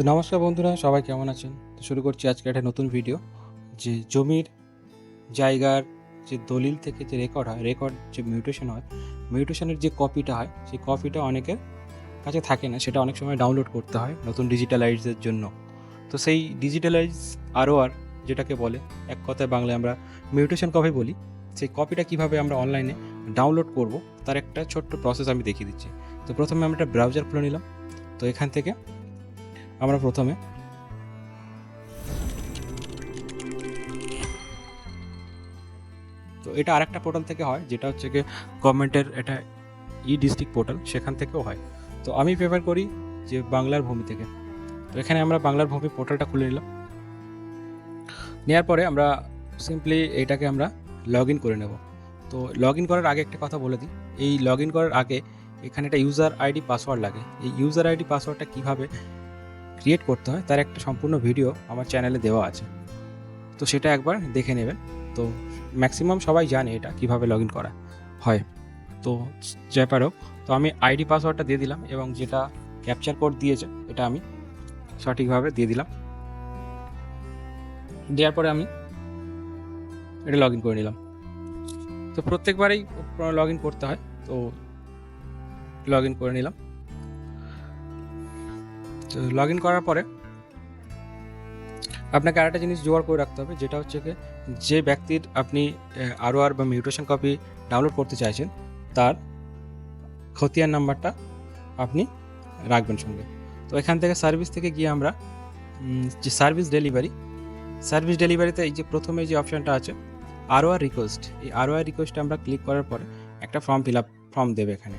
তো নমস্কার বন্ধুরা, সবাই কেমন আছেন? তো শুরু করছি আজকে একটা নতুন ভিডিও যে জমির জায়গার যে দলিল থেকে যে রেকর্ড হয় রেকর্ড যে মিউটেশন হয় মিউটেশনের যে কপিটা হয়, সেই কপিটা অনেকের কাছে থাকে না, সেটা অনেক সময় ডাউনলোড করতে হয় নতুন ডিজিটালাইজের জন্য। তো সেই ডিজিটালাইজ আরও আর যেটাকে বলে, এক কথায় বাংলায় আমরা মিউটেশন কপি বলি, সেই কপিটা কীভাবে আমরা অনলাইনে ডাউনলোড করব, তার একটা ছোট্ট প্রসেস আমি দেখিয়ে দিচ্ছি। তো প্রথমে আমরা একটা ব্রাউজার খুলে নিলাম। তো এখান থেকে আমরা প্রথমে। তো এটা আরেকটা পোর্টাল থেকে হয়, যেটা হচ্ছে গিয়ে গভর্নমেন্টের এটা ই ডিস্ট্রিক্ট পোর্টাল সেখান থেকেও হয়। তো আমি প্রেফার করি যে বাংলার ভূমি থেকে। তো এখানে আমরা বাংলার ভূমি পোর্টালটা খুলে নিলাম। নেওয়ার পরে আমরা সিম্পলি এটাকে আমরা লগ ইন করে নেব। তো লগ ইন করার আগে একটা কথা বলে দিই। এই লগ ইন করার আগে এখানে একটা ইউজার আইডি পাসওয়ার্ড লাগে। এই ইউজার আইডি পাসওয়ার্ডটা কীভাবে ক্রিয়েট করতে হয়, তার একটা সম্পূর্ণ ভিডিও আমার চ্যানেলে দেওয়া আছে। তো সেটা একবার দেখে নেবেন। তো ম্যাক্সিমাম সবাই জানে এটা, কীভাবে লগ ইন করা হয়। তো ব্যাপার হোক তো আমি আইডি পাসওয়ার্ডটা দিয়ে দিলাম এবং যেটা ক্যাপচার কোড দিয়েছে, এটা আমি সঠিকভাবে দিয়ে দিলাম। দেওয়ার পরে আমি এটা লগ ইন করে নিলাম। তো প্রত্যেকবারেই লগ ইন করতে হয়, তো লগ ইন করে নিলাম। তো লগ ইন করার পরে আপনাকে আরেকটা জিনিস জোগাড় করে রাখতে হবে, যেটা হচ্ছে কি, যে ব্যক্তির আপনি আরও আর বা মিউটেশন কপি ডাউনলোড করতে চাইছেন, তার খতিয়ান নাম্বারটা আপনি রাখবেন সঙ্গে। তো এখান থেকে সার্ভিস থেকে গিয়ে আমরা যে সার্ভিস ডেলিভারি সার্ভিস ডেলিভারিতে এই যে প্রথমে যে অপশানটা আছে আরও আর রিকোয়েস্ট এই আরও আর রিকোয়েস্টে আমরা ক্লিক করার পরে একটা ফর্ম ফিল আপ ফর্ম দেবে এখানে।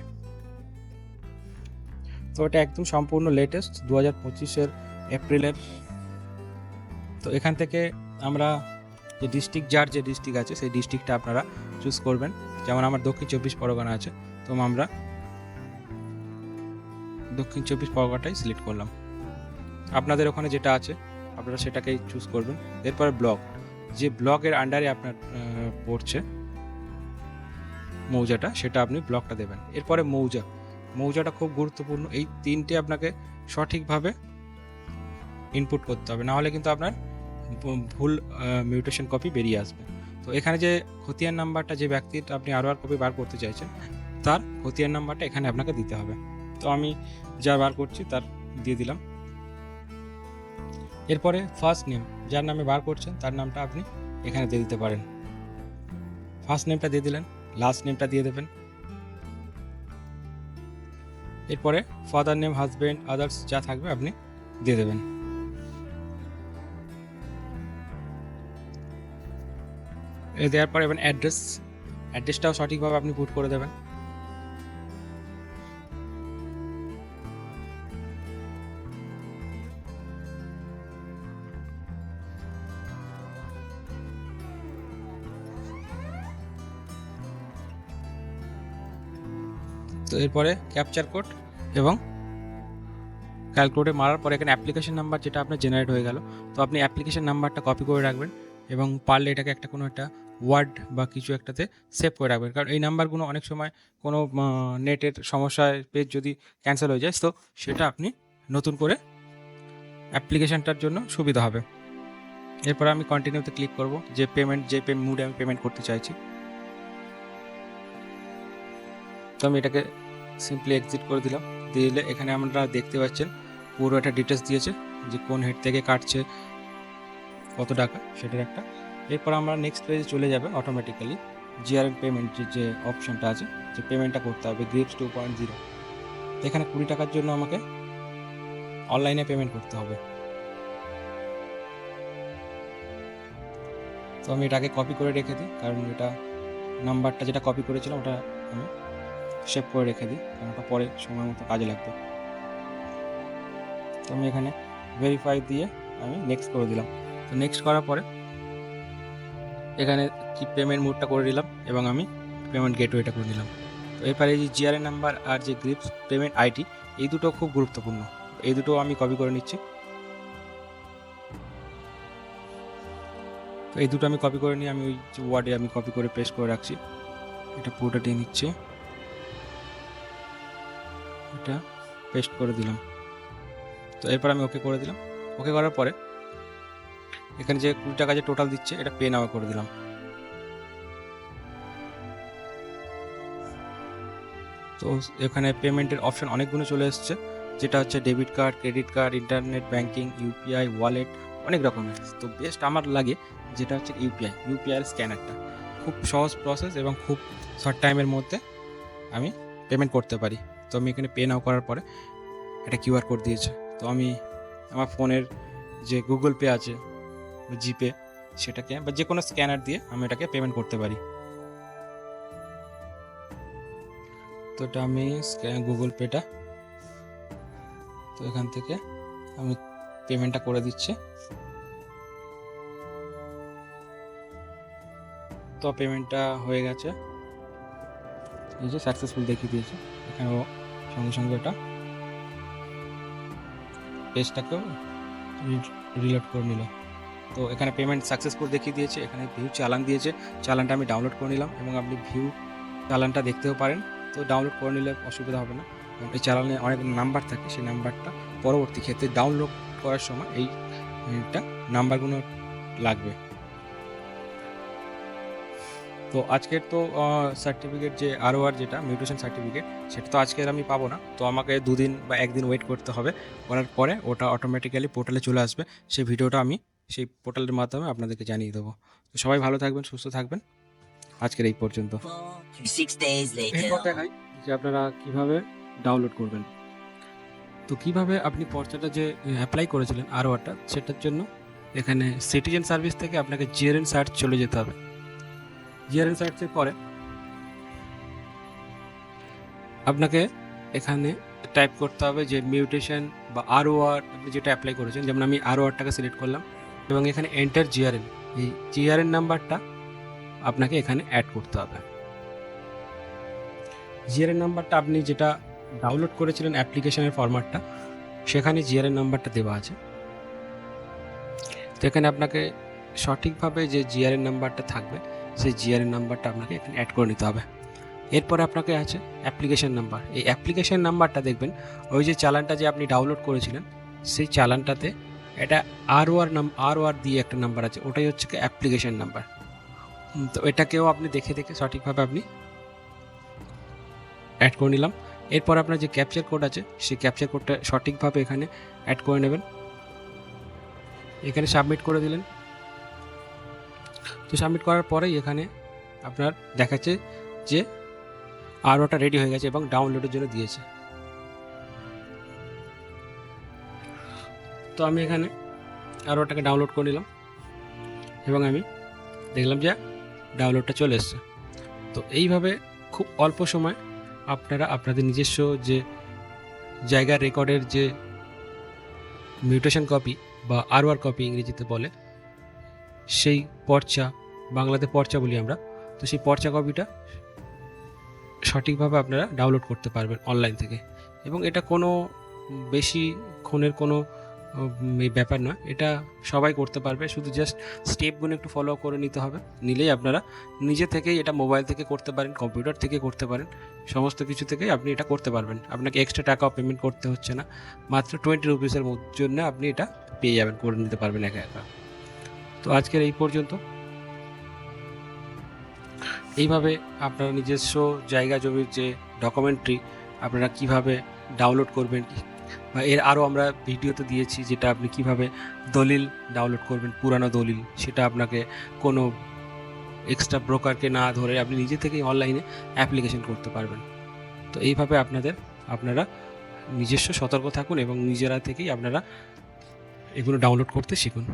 তো এটা একদম সম্পূর্ণ লেটেস্ট দু হাজার পঁচিশের এপ্রিলের। তো এখান থেকে আমরা যে ডিস্ট্রিক্ট যার যে ডিস্ট্রিক্ট আছে, সেই ডিস্ট্রিক্টটা আপনারা চুজ করবেন। যেমন আমার দক্ষিণ চব্বিশ পরগনা আছে, তো আমরা দক্ষিণ চব্বিশ পরগনাটাই সিলেক্ট করলাম। আপনাদের ওখানে যেটা আছে, আপনারা সেটাকেই চুজ করবেন। এরপরে ব্লক, যে ব্লকের আন্ডারে আপনার পড়ছে মৌজাটা, সেটা আপনি ব্লকটা দেবেন। এরপরে মৌজা মৌজাটা খুব গুরুত্বপূর্ণ। এই তিনটে আপনাকে সঠিকভাবে ইনপুট করতে হবে। না হলে কিন্তু আপনার ভুল মিউটেশন কপি বেরিয়ে আসবে। তো এখানে যে খতিয়ান নাম্বারটা যে ব্যক্তির আপনি আরও আর কপি বার করতে চাইছেন, তার খতিয়ান নাম্বারটা এখানে আপনাকে দিতে হবে। তো আমি যা বার করছি তার দিয়ে দিলাম। এরপরে ফার্স্ট নেম যার নামে বার করছেন, তার নামটা আপনি এখানে দিয়ে দিতে পারেন। ফার্স্ট নেমটা দিয়ে দিলেন লাস্ট নেমটা দিয়ে দেবেন। এরপরে ফাদার নেম হাজব্যান্ড আদার্স যা থাকবে আপনি দিয়ে দেবেন। দেওয়ার পরে এবার অ্যাড্রেস অ্যাড্রেসটাও সঠিকভাবে আপনি পুট করে দেবেন। তো এরপরে ক্যাপচার কোড এবং ক্যালকুলেটে মারার পরে এখানে অ্যাপ্লিকেশন নাম্বার যেটা আপনার জেনারেট হয়ে গেল। তো আপনি অ্যাপ্লিকেশন নাম্বারটা কপি করে রাখবেন এবং পারলে এটাকে একটা কোনো একটা ওয়ার্ড বা কিছু একটাতে সেভ করে রাখবেন। কারণ এই নাম্বারগুলো অনেক সময় কোনো নেটের সমস্যায় পেজ যদি ক্যান্সেল হয়ে যায়, তো সেটা আপনি নতুন করে অ্যাপ্লিকেশনটার জন্য সুবিধা হবে। এরপর আমি কন্টিনিউতে ক্লিক করব, যে পেমেন্ট যে পে মুডে আমি পেমেন্ট করতে চাইছি। তো আমি এটাকে সিম্পলি এক্সিট করে দিলাম। দিলে এখানে আমরা দেখতে পাচ্ছেন পুরো একটা ডিটেলস দিয়েছে যে কোন হেড থেকে কাটছে, কত টাকা, সেটার একটা। এরপর আমরা নেক্সট পেজে চলে যাবে অটোমেটিক্যালি জিআরএম পেমেন্টের যে অপশনটা আছে, যে পেমেন্টটা করতে হবে গ্রিপস টু পয়েন্ট জিরো এখানে কুড়ি টাকার জন্য আমাকে অনলাইনে পেমেন্ট করতে হবে। তো আমি এটাকে কপি করে রেখে দিই, কারণ এটা নাম্বারটা যেটা কপি করেছিলাম, ওটা আমি সেভ করে রেখে দিই, কারণ ওটা পরে সময় মতো কাজে লাগবে। তো আমি এখানে ভেরিফাই দিয়ে আমি নেক্সট করে দিলাম। তো নেক্সট করার পরে এখানে কি পেমেন্ট মোডটা করে দিলাম এবং আমি পেমেন্ট গেটওয়েটা করে দিলাম। তো এরপরে যে জিআরএ নাম্বার আর যে গ্রিপস পেমেন্ট আইডি এই দুটো খুব গুরুত্বপূর্ণ। এই দুটো আমি কপি করে নিচ্ছি। তো এই দুটো আমি কপি করে নিয়ে আমি ওই ওয়ার্ডে আমি কপি করে পেস্ট করে রাখছি। এটা পুরোটা দিয়ে নিচ্ছি। এটা পেস্ট করে দিলাম। তো এরপর আমি ওকে করে দিলাম। ওকে করার পরে এখানে যে কুড়ি টাকা যে টোটাল দিচ্ছে, এটা পে নাও করে দিলাম। তো এখানে পেমেন্টের অপশন অনেকগুলো চলে এসছে। যেটা হচ্ছে debit card credit card internet banking UPI wallet অনেক রকমের। তো বেস্ট আমার লাগে যেটা হচ্ছে ইউপিআই ইউপিআই স্ক্যানারটা খুব সহজ প্রসেস এবং খুব শর্ট টাইমের মধ্যে আমি পেমেন্ট করতে পারি। তো আমি এখানে পে নাও করার পরে একটা কিউআর কোড দিয়েছে। তো আমি আমার ফোনের যে গুগল পে আছে জিপে সেটাকে বা যে কোনো স্ক্যানার দিয়ে আমি এটাকে পেমেন্ট করতে পারি। তো এটা আমি গুগল পেটা তো এখান থেকে আমি পেমেন্টটা করে দিচ্ছি। তো পেমেন্টটা হয়ে গেছে। এই যে সাকসেসফুল দেখিয়ে দিয়েছে। এখানেও সঙ্গে সঙ্গে এটা পেজটাকেও রিলোড করে নিল। তো এখানে পেমেন্ট সাকসেসফুল দেখিয়ে দিয়েছে, এখানে ভিউ চালান দিয়েছে। চালানটা আমি ডাউনলোড করে নিলাম এবং আপনি ভিউ চালানটা দেখতেও পারেন। তো ডাউনলোড করে নিলে অসুবিধা হবে না। এই চালানে অনেক নাম্বার থাকে, সেই নাম্বারটা পরবর্তী ক্ষেত্রে ডাউনলোড করার সময় এইটা নাম্বারগুলো লাগবে। তো আজকের তো সার্টিফিকেট যে আরও আর যেটা মিউটেশন সার্টিফিকেট সেটা তো আজকের আমি পাবো না। তো আমাকে দুদিন বা একদিন ওয়েট করতে হবে। করার পরে ওটা অটোমেটিক্যালি পোর্টালে চলে আসবে। সেই ভিডিওটা আমি সেই পোর্টালের মাধ্যমে আপনাদেরকে জানিয়ে দেবো। তো সবাই ভালো থাকবেন সুস্থ থাকবেন। আজকের এই পর্যন্ত। এরপর দেখাই যে আপনারা কীভাবে ডাউনলোড করবেন। তো কীভাবে আপনি পর্চাটা যে অ্যাপ্লাই করেছিলেন আরও একটা সেটার জন্য এখানে সিটিজেন সার্ভিস থেকে আপনাকে জিআরএন সার্চ চলে যেতে হবে। জিআরএন সার্চের করে আপনাকে এখানে টাইপ করতে হবে যে মিউটেশন বা আর আপনি যেটা অ্যাপ্লাই করেছেন, যেমন আমি আরও আরটাকে সিলেক্ট করলাম, এবং এখানে এন্টার জিআরএন এই জিআরএন নাম্বারটা আপনাকে এখানে অ্যাড করতে হবে। জিআরএন নাম্বারটা আপনি যেটা ডাউনলোড করেছিলেন অ্যাপ্লিকেশনের ফরম্যাটটা সেখানে জিআরএন নাম্বারটা দেওয়া আছে। তো এখানে আপনাকে সঠিকভাবে যে জিআরএন নাম্বারটা থাকবে সেই জিআরএন নাম্বারটা আপনাকে এখানে অ্যাড করে নিতে হবে। এরপরে আপনাকে আছে অ্যাপ্লিকেশন নাম্বার এই অ্যাপ্লিকেশন নাম্বারটা দেখবেন, ওই যে চালানটা যে আপনি ডাউনলোড করেছিলেন, সেই চালানটাতে এটা আর নাম আরও আর দিয়ে একটা নাম্বার আছে, ওটাই হচ্ছে অ্যাপ্লিকেশন নাম্বার তো এটাকেও আপনি দেখে দেখে সঠিকভাবে আপনি অ্যাড করে নিলাম। এরপর আপনার যে ক্যাপচার কোড আছে, সেই ক্যাপচার কোডটা সঠিকভাবে এখানে অ্যাড করে নেবেন। এখানে সাবমিট করে দিলেন। তো সাবমিট করার পরেই এখানে আপনার দেখাচ্ছে যে আর ওটা রেডি হয়ে গেছে এবং ডাউনলোডের জন্য দিয়েছে। তো আমি এখানে আর ওটাকে ডাউনলোড করে নিলাম এবং আমি দেখলাম যে ডাউনলোডটা চলে এসছে। তো এইভাবে খুব অল্প সময় আপনারা আপনাদের নিজস্ব যে জায়গার রেকর্ডের যে মিউটেশন কপি বা আরওয়ার কপি ইংরেজিতে বলে, সেই পর্চা বাংলাতে পর্চা বলি আমরা, তো সেই পর্চা কপিটা সঠিকভাবে আপনারা ডাউনলোড করতে পারবেন অনলাইন থেকে। এবং এটা কোনো বেশি ক্ষণের কোনো ব্যাপার নয়, এটা সবাই করতে পারবে, শুধু জাস্ট স্টেপগুলো একটু ফলো করে নিতে হবে, নিলেই আপনারা নিজে থেকেই এটা মোবাইল থেকে করতে পারেন কম্পিউটার থেকে করতে পারেন, সমস্ত কিছু থেকেই আপনি এটা করতে পারবেন। আপনাকে এক্সট্রা টাকাও পেমেন্ট করতে হচ্ছে না, মাত্র টোয়েন্টি রুপিসের জন্য আপনি এটা পেয়ে যাবেন, করে নিতে পারবেন একা একা। তো আজকের এই পর্যন্ত। এইভাবে আপনারা নিজস্ব জায়গা জমির যে ডকুমেন্টারি আপনারা কীভাবে ডাউনলোড করবেন, বা এর আরও আমরা ভিডিওতে দিয়েছি যেটা আপনি কীভাবে দলিল ডাউনলোড করবেন, পুরানো দলিল, সেটা আপনাকে কোনো এক্সট্রা ব্রোকারকে না ধরে আপনি নিজে থেকেই অনলাইনে অ্যাপ্লিকেশন করতে পারবেন। তো এইভাবে আপনাদের, আপনারা নিজস্ব সতর্ক থাকুন এবং নিজেরা থেকেই আপনারা এগুলো ডাউনলোড করতে শিখুন।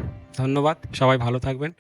ধন্যবাদ, সবাই ভালো থাকবেন।